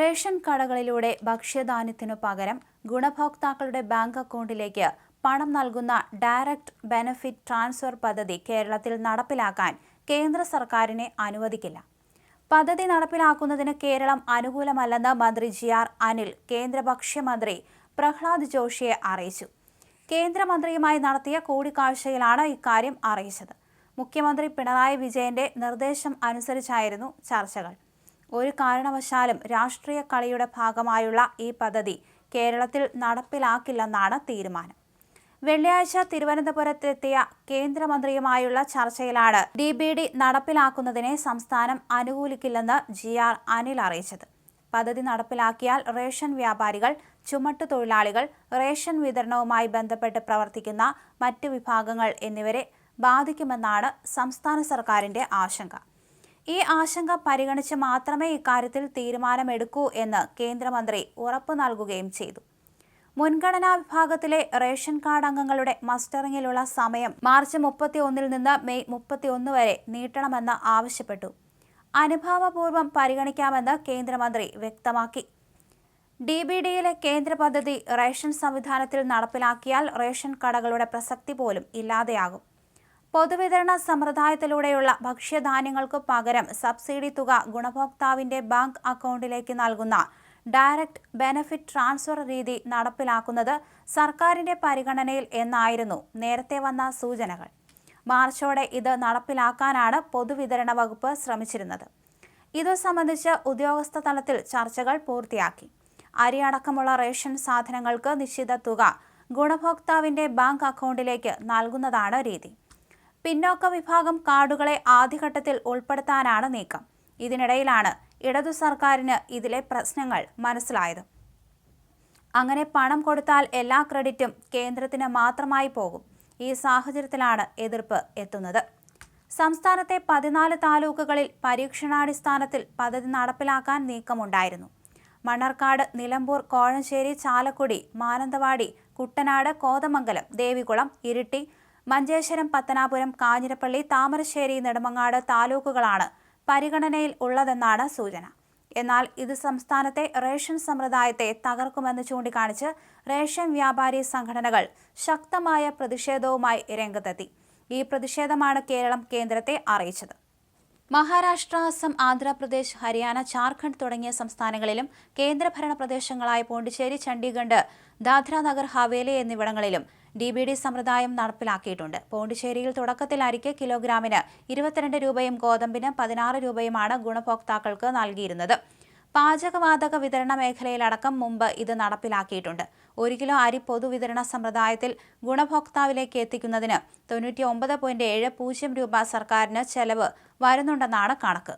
Ration കടകളിലൂടെ ഭക്ഷ്യധാന്യത്തിനു പകരം ഗുണഭോക്താക്കളുടെ bank അക്കൗണ്ടിലേക്ക് പണം നൽകുന്ന ഡയറക്റ്റ് ബെനഫിറ്റ് ട്രാൻസ്ഫർ പദ്ധതി കേരളത്തിൽ നടപ്പിലാക്കാൻ കേന്ദ്ര സർക്കാരിനെ അനുവദിക്കില്ല. പദ്ധതി നടപ്പിലാക്കുന്നതിന് കേരളം അനുകൂലമല്ലെന്ന് മന്ത്രി ജി ആർ അനിൽ കേന്ദ്ര ഭക്ഷ്യമന്ത്രി പ്രഹ്ലാദ് ജോഷിയെ അറിയിച്ചു. കേന്ദ്രമന്ത്രിയുമായി നടത്തിയ കൂടിക്കാഴ്ചയിലാണ് ഇക്കാര്യം അറിയിച്ചത്. മുഖ്യമന്ത്രി പിണറായി വിജയന്റെ നിർദ്ദേശം അനുസരിച്ചായിരുന്നു ചർച്ചകൾ. ഒരു കാരണവശാലും രാഷ്ട്രീയ കളിയുടെ ഭാഗമായുള്ള ഈ പദ്ധതി കേരളത്തിൽ നടപ്പിലാക്കില്ലെന്നാണ് തീരുമാനം. വെള്ളിയാഴ്ച തിരുവനന്തപുരത്തെത്തിയ കേന്ദ്രമന്ത്രിയുമായുള്ള ചർച്ചയിലാണ് ഡി ബി ഡി നടപ്പിലാക്കുന്നതിനെ സംസ്ഥാനം അനുകൂലിക്കില്ലെന്ന് ജി ആർ അനിൽ അറിയിച്ചത്. പദ്ധതി നടപ്പിലാക്കിയാൽ റേഷൻ വ്യാപാരികൾ ചുമട്ടു തൊഴിലാളികൾ റേഷൻ വിതരണവുമായി ബന്ധപ്പെട്ട് പ്രവർത്തിക്കുന്ന മറ്റ് വിഭാഗങ്ങൾ എന്നിവരെ ബാധിക്കുമെന്നാണ് സംസ്ഥാന സർക്കാരിന്റെ ആശങ്ക. ഈ ആശങ്ക പരിഗണിച്ച് മാത്രമേ ഇക്കാര്യത്തിൽ തീരുമാനമെടുക്കൂ എന്ന് കേന്ദ്രമന്ത്രി ഉറപ്പു നൽകുകയും ചെയ്തു. മുൻഗണനാ വിഭാഗത്തിലെ റേഷൻ കാർഡ് അംഗങ്ങളുടെ മസ്റ്ററിങ്ങിലുള്ള സമയം മാർച്ച് മുപ്പത്തി ഒന്നിൽ നിന്ന് മെയ് മുപ്പത്തി ഒന്ന് വരെ നീട്ടണമെന്ന് ആവശ്യപ്പെട്ടു. അനുഭാവപൂർവം പരിഗണിക്കാമെന്ന് കേന്ദ്രമന്ത്രി വ്യക്തമാക്കി. ഡി ബി ഡിയിലെ കേന്ദ്ര പദ്ധതി റേഷൻ സംവിധാനത്തിൽ നടപ്പിലാക്കിയാൽ റേഷൻ കടകളുടെ പ്രസക്തി പോലും ഇല്ലാതെയാകും. പൊതുവിതരണ സമ്പ്രദായത്തിലൂടെയുള്ള ഭക്ഷ്യധാന്യങ്ങൾക്ക് പകരം സബ്സിഡി തുക ഗുണഭോക്താവിന്റെ ബാങ്ക് അക്കൗണ്ടിലേക്ക് നൽകുന്ന ഡയറക്റ്റ് ബെനഫിറ്റ് ട്രാൻസ്ഫർ രീതി നടപ്പിലാക്കുന്നത് സർക്കാരിന്റെ പരിഗണനയിൽ എന്നായിരുന്നു നേരത്തെ വന്ന സൂചനകൾ. മാർച്ചോടെ ഇത് നടപ്പിലാക്കാനാണ് പൊതുവിതരണ വകുപ്പ് ശ്രമിച്ചിരുന്നത്. ഇതു സംബന്ധിച്ച് ഉദ്യോഗസ്ഥ തലത്തിൽ ചർച്ചകൾ പൂർത്തിയാക്കി. അരി അടക്കമുള്ള റേഷൻ സാധനങ്ങൾക്ക് നിശ്ചിത തുക ഗുണഭോക്താവിന്റെ ബാങ്ക് അക്കൗണ്ടിലേക്ക് നൽകുന്നതാണ് രീതി. പിന്നോക്ക വിഭാഗം കാർഡുകളെ ആദ്യഘട്ടത്തിൽ ഉൾപ്പെടുത്താനാണ് നീക്കം. ഇതിനിടയിലാണ് ഇടതു സർക്കാരിന് ഇതിലെ പ്രശ്നങ്ങൾ മനസ്സിലായത്. അങ്ങനെ പണം കൊടുത്താൽ എല്ലാ ക്രെഡിറ്റും കേന്ദ്രത്തിന് മാത്രമായി പോകും. ഈ സാഹചര്യത്തിലാണ് എതിർപ്പ് എത്തുന്നത്. സംസ്ഥാനത്തെ പതിനാല് താലൂക്കുകളിൽ പരീക്ഷണാടിസ്ഥാനത്തിൽ പദ്ധതി നടപ്പിലാക്കാൻ നീക്കമുണ്ടായിരുന്നു. മണ്ണർക്കാട് നിലമ്പൂർ കോഴഞ്ചേരി ചാലക്കുടി മാനന്തവാടി കുട്ടനാട് കോതമംഗലം ദേവികുളം ഇരിട്ടി മഞ്ചേശ്വരം പത്തനാപുരം കാഞ്ഞിരപ്പള്ളി താമരശ്ശേരി നെടുമങ്ങാട് താലൂക്കുകളാണ് പരിഗണനയിൽ ഉള്ളതെന്നാണ് സൂചന. എന്നാൽ ഇത് സംസ്ഥാനത്തെ റേഷൻ സമ്പ്രദായത്തെ തകർക്കുമെന്ന് ചൂണ്ടിക്കാണിച്ച് റേഷൻ വ്യാപാരി സംഘടനകൾ ശക്തമായ പ്രതിഷേധവുമായി രംഗത്തെത്തി. ഈ പ്രതിഷേധമാണ് കേരളം കേന്ദ്രത്തെ അറിയിച്ചത്. മഹാരാഷ്ട്ര അസം ആന്ധ്രാപ്രദേശ് ഹരിയാന ജാർഖണ്ഡ് തുടങ്ങിയ സംസ്ഥാനങ്ങളിലും കേന്ദ്രഭരണ പ്രദേശങ്ങളായ പോണ്ടിച്ചേരി ചണ്ഡീഗഡ് ദാദ്ര നഗർ ഹവേലി എന്നിവിടങ്ങളിലും ഡി ബി ഡി സമ്പ്രദായം നടപ്പിലാക്കിയിട്ടുണ്ട്. പോണ്ടിച്ചേരിയിൽ തുടക്കത്തിലായിരിക്കെ കിലോഗ്രാമിന് ഇരുപത്തിരണ്ട് രൂപയും ഗോതമ്പിന് പതിനാറ് രൂപയുമാണ് ഗുണഭോക്താക്കൾക്ക് നൽകിയിരുന്നത്. പാചകവാതക വിതരണ മേഖലയിലടക്കം മുമ്പ് ഇത് നടപ്പിലാക്കിയിട്ടുണ്ട്. ഒരു കിലോ അരി പൊതുവിതരണ സമ്പ്രദായത്തിൽ ഗുണഭോക്താവിലേക്ക് എത്തിക്കുന്നതിന് തൊണ്ണൂറ്റി ഒമ്പത് പോയിന്റ് ഏഴ് പൂജ്യം രൂപ സർക്കാരിന് ചെലവ് വരുന്നുണ്ടെന്നാണ് കണക്ക്.